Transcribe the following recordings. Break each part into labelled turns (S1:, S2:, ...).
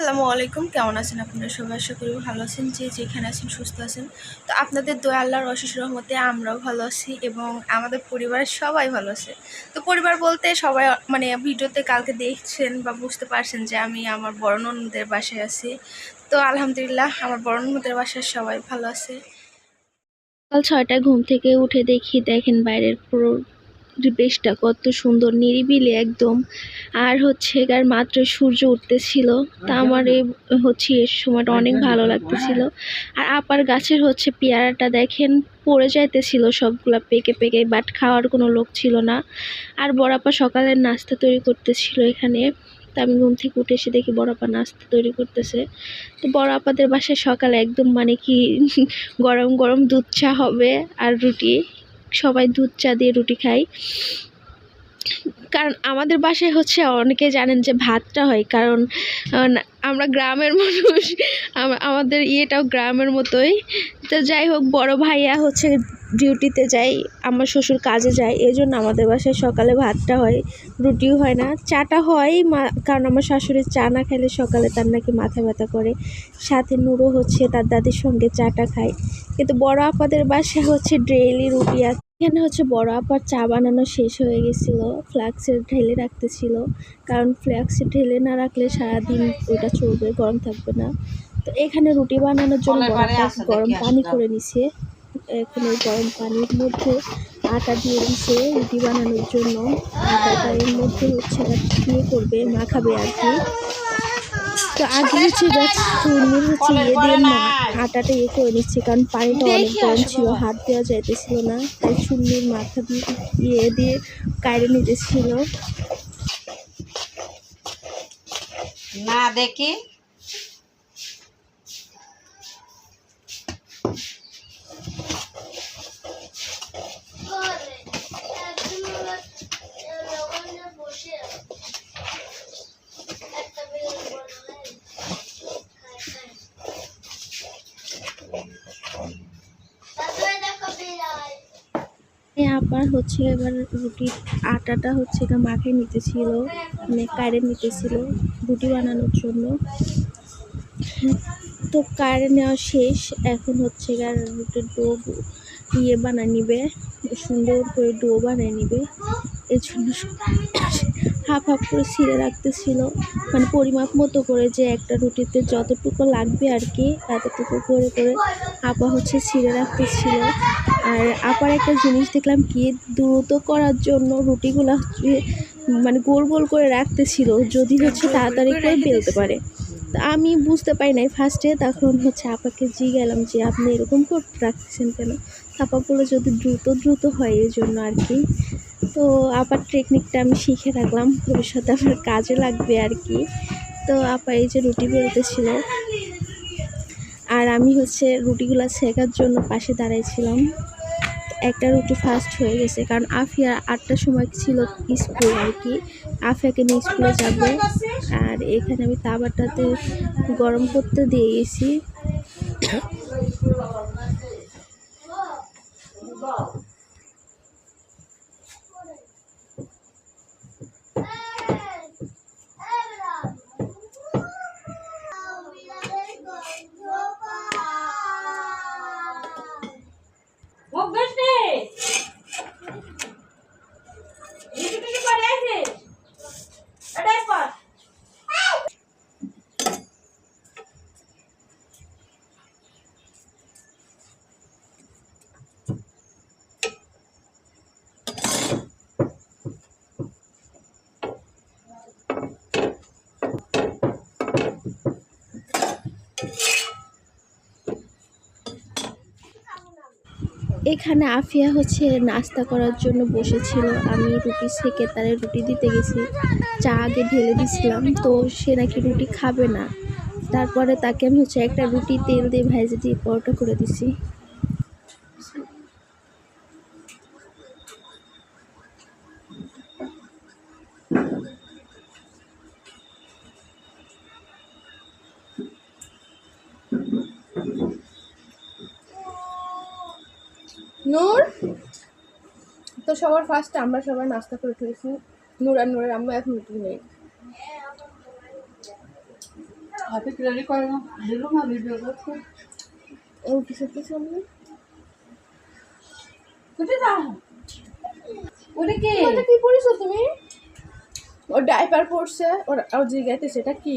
S1: আসসালামু আলাইকুম। কেমন আছেন আপনারা সবাই? আশা করি ভালো আছেন, যে যেখানে আছেন সুস্থ আছেন। তো আপনাদের দোয়া আল্লাহর অশেষ রহমতে আমরাও ভালো আছি এবং আমাদের পরিবারের সবাই ভালো আছে। তো পরিবার বলতে সবাই মানে ভিডিওতে কালকে দেখছেন বা বুঝতে পারছেন যে আমি আমার বড় ননদের বাসায় আছি। তো আলহামদুলিল্লাহ, আমার বড় ননদের বাসায় সবাই ভালো আছে।
S2: সকাল ছয়টায় ঘুম থেকে উঠে দেখি দেখেন বাইরের পুরো পরিবেশটা কত সুন্দর নিরিবিলি একদম। আর হচ্ছে গার মাত্র সূর্য উঠতেছিল তা আমার এই হচ্ছে এর সময়টা অনেক ভালো লাগতেছিল। আর আপার গাছের হচ্ছে পেয়ারাটা দেখেন পড়ে যাইতেছিল সবগুলা পেকে পেকে বাট খাওয়ার কোনো লোক ছিল না। আর বড়াপা সকালের নাস্তা তৈরি করতেছিল এখানে তা আমি ঘুম থেকে উঠে এসে দেখি বড়াপা নাস্তা তৈরি করতেছে। তো বড় আপাদের বাসায় সকালে একদম মানে কি গরম গরম দুধ চা হবে আর রুটি। সবাই দুধ চা দিয়ে রুটি খাই। কারণ আমাদের বাসায় হচ্ছে, অনেকে জানেন যে ভাতটা হয়, কারণ আমরা গ্রামের মানুষ, আম- আমাদের ইয়েটাও গ্রামের মতোই। তো যাই হোক, বড় ভাইয়া হচ্ছে ডিউটিতে যাই আমার শ্বশুর কাজে যায় এই জন্য আমাদের বাসায় সকালে ভাতটা হয় রুটিও হয় না। চাটা হয় মা কারণ আমার শাশুড়ি চা না খেলে সকালে তার নাকি মাথা ব্যথা করে। সাথে নুরো হচ্ছে তার দাদির সঙ্গে চাটা খায়। কিন্তু বড় আপাদের বাসায় হচ্ছে ডেইলি রুটি আছে এখানে হচ্ছে বড় আপার চা বানানো শেষ হয়ে গেছিল ফ্লাক্সে ঢেলে রাখতেছিল। কারণ ফ্লাক্সে ঢেলে না রাখলে সারাদিন ওটা চলবে গরম থাকবে না। তো এখানে রুটি বানানোর জন্য গরম পানি করে নিছে। এখন ওই গরম পানির মধ্যে আটা দিয়ে দিছে রুটি বানানোর জন্য। আটাটা এর মধ্যে হচ্ছে ইয়ে করবে মাখাবে আর কি। তো আগে হচ্ছে এবার হচ্ছে ইয়ে দিয়ে মা- আটাটা ইয়ে করে নিচ্ছে কারণ পানিটা অনেক গরম ছিল হাত দেওয়া যাইতেছিল না। তাই চুর্নির মাথা দিয়ে ইয়ে দিয়ে কায়রে নিতেছিল।
S3: না দেখি।
S2: এই আবার হচ্ছে এবার রুটির আটাটা হচ্ছে এটা মাখে নিতেছিল মানে কায়রে নিতেছিল রুটি বানানোর জন্য। তো কায়রে নেওয়া শেষ, এখন হচ্ছে এবার রুটির ডো ইয়ে বানায় নিবে, সুন্দর করে ডো বানিয়ে নিবে। এর জন্য হাফ হাফ করে ছিঁড়ে রাখতেছিল। মানে পরিমাপ মতো করে যে একটা রুটিতে যতটুকু লাগবে আর কি, এতটুকু করে করে আপা হচ্ছে ছিঁড়ে রাখতেছিল। আর আপার একটা জিনিস দেখলাম কি দ্রুত করার জন্য রুটিগুলো হচ্ছে মানে গোল গোল করে রাখতেছিল যদি হচ্ছে তাড়াতাড়ি করে বেলতে পারে। তা আমি বুঝতে পারি নাই ফার্স্টে তখন হচ্ছে আপাকে জিজ্ঞালাম যে আপনি এরকম করে রাখতেছেন কেন? আপা বলে যদি দ্রুত দ্রুত হয় এই জন্য আর কি। তো আপার টেকনিকটা আমি শিখে রাখলাম ভবিষ্যতে আমার কাজে লাগবে আর কি। তো আপা এই যে রুটি বেলতেছিল আর আমি হচ্ছে রুটিগুলো শেখার জন্য পাশে দাঁড়াইছিলাম। একটা রুটি ফার্স্ট হয়ে গেছে, কারণ আফিয়া আটটার সময় ছিল স্কুল আর কি। আফিয়াকে নিয়ে স্কুলে যাবে। আর এখানে আমি তাবাটাতে গরম করতে দিয়ে গেছি
S3: মুখ ধুস নে কিছু কিছু করে আছিস এটাই কর
S2: এখানে আফিয়া হচ্ছে নাস্তা করার জন্য বসেছিল। আমি রুটি সেকে তারে রুটি দিতে গেছি। চা আগে ঢেলে দিছিলাম, তো সে নাকি রুটি খাবে না। তারপরে তাকে আমি হচ্ছে একটা রুটি তেল দিয়ে ভেজে দিয়ে পরোটা করে দিছি।
S1: নূর? তো সবার ফার্স্টে আমরা সবাই নাস্তা করে উঠেছি নূর আর নূরের আম্মা এখন উঠে নেই।
S4: হাতে ক্লিয়ারি করে না দিল না ভিডিও করতে
S1: ও কিছু কিছু নেই
S4: কোথায় যাও ওটা কি?
S1: ওটা কি পড়েছো তুমি? ও ডাইপার পড়ছে ওর জিগাইতে সেটা কি?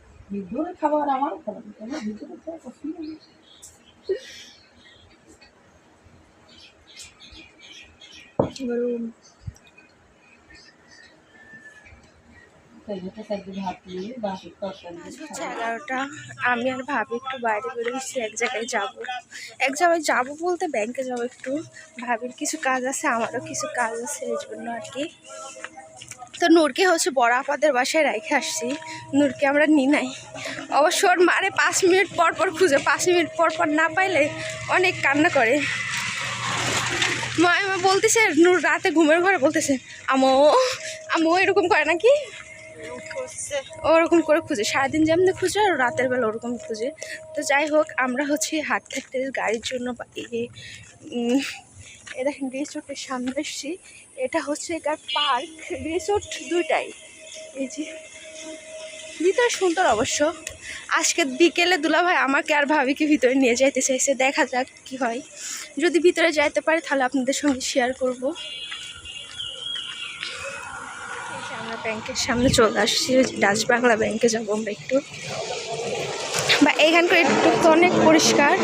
S4: খাবার খাবার পছন্দ
S2: এগারোটা। আমি আর ভাবি একটু বাইরে বেরোচ্ছি এক জায়গায় যাব। এক জায়গায় যাব বলতে ব্যাংকে যাব একটু। ভাবির কিছু কাজ আছে আমারও কিছু কাজ আছে এই জন্য আর কি। তো নূরকে হচ্ছে বড় আপাদের বাসায় রেখে আসছি। নূরকে আমরা নি নাই। অবশ্য ওর মারে পাঁচ মিনিট পর পর খুঁজে, পাঁচ মিনিট পর পর না পাইলে অনেক কান্না করে। মা মা বলতেছে, নূর রাতে ঘুমের ঘরে বলতেছে, আমো আমো এরকম করে নাকি? ওরকম করে খুঁজে। সারাদিন যেমনি খুঁজে, আর রাতের বেলা ওরকম খুঁজে। তো যাই হোক, আমরা হচ্ছে হাট থাকতে গাড়ির জন্য এ দেখেন রিসোর্টের সামনে এসছি। এটা হচ্ছে এটার পার্ক। রিসোর্ট দুইটাই। এই যে, ভিতরে সুন্দর অবশ্য। আজকে বিকেলে দুলাভাই আমাকে আর ভাবিকে ভিতরে নিয়ে যাইতে চাইছে। দেখা যাক কি হয়। যদি ভিতরে যাইতে পারে, তাহলে আপনাদের সঙ্গে শেয়ার করব। আমরা ব্যাংকের সামনে চলে আসছি। ডাচ বাংলা ব্যাংকে যাব আমরা একটু। বা এখানকার একটু অনেক পরিষ্কার।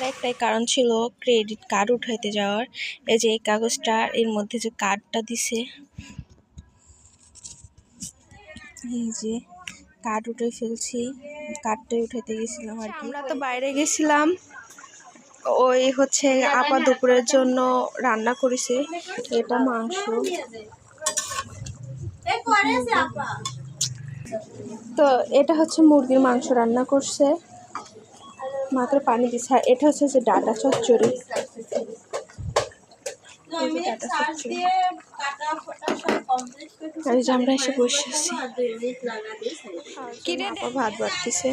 S2: ব্যাংকে একটাই কারণ ছিল ক্রেডিট কার্ড উঠাইতে যাওয়ার। এই যে এই কাগজটা, এর মধ্যে যে কার্ডটা দিছে, এই যে কার্ড উঠে ফেলছি কার্ডটাই উঠাইতে গেছিলাম আর কি। আমরা তো বাইরে গেছিলাম, ওই হচ্ছে আপা দুপুরের জন্য রান্না করেছে, এটা মাংস। তো এটা হচ্ছে মুরগির মাংস রান্না করছে। মাত্র পানি দিচ্ছে আর এটা হচ্ছে যে ডাটা চচ্চড়ি আমরা এসে বসে আছি। ভাত বাড়তেছে।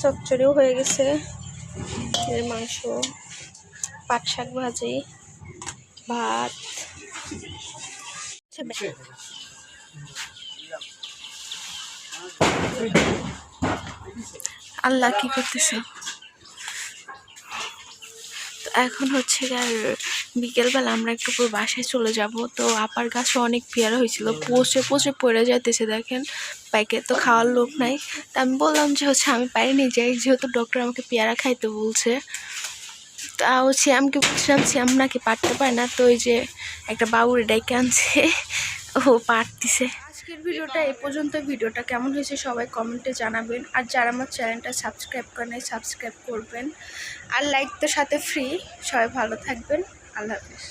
S2: চচ্চড়িও হয়ে গেছে। এর মাংস পাট শাক ভাজি ভাত। আল্লাহ কি করতেছে। তো এখন হচ্ছে আর বিকেলবেলা আমরা একটু পুরো বাসায় চলে যাব। তো আপার গাছে অনেক পেয়ারা হয়েছিল পচে পচে পড়ে যাইতেছে দেখেন। প্যাকেট তো খাওয়ার লোক নাই। তা আমি বললাম যে হচ্ছে আমি পারিনি যাই যেহেতু ডক্টর আমাকে পেয়ারা খাইতে বলছে। তা ও শ্যামকে বলছিলাম শ্যাম নাকি পারতে পারে না? তো ওই যে একটা বাবুরে ডাইকে আনছে, ও পারতিছে। আজকের ভিডিওটা এ পর্যন্ত। ভিডিওটা কেমন হয়েছে সবাই কমেন্টে জানাবেন। আর যারা আমার চ্যানেলটা সাবস্ক্রাইব করে নাই, সাবস্ক্রাইব করবেন। আর লাইক তো সাথে ফ্রি সবাই ভালো থাকবেন। আল্লাহ হাফিজ।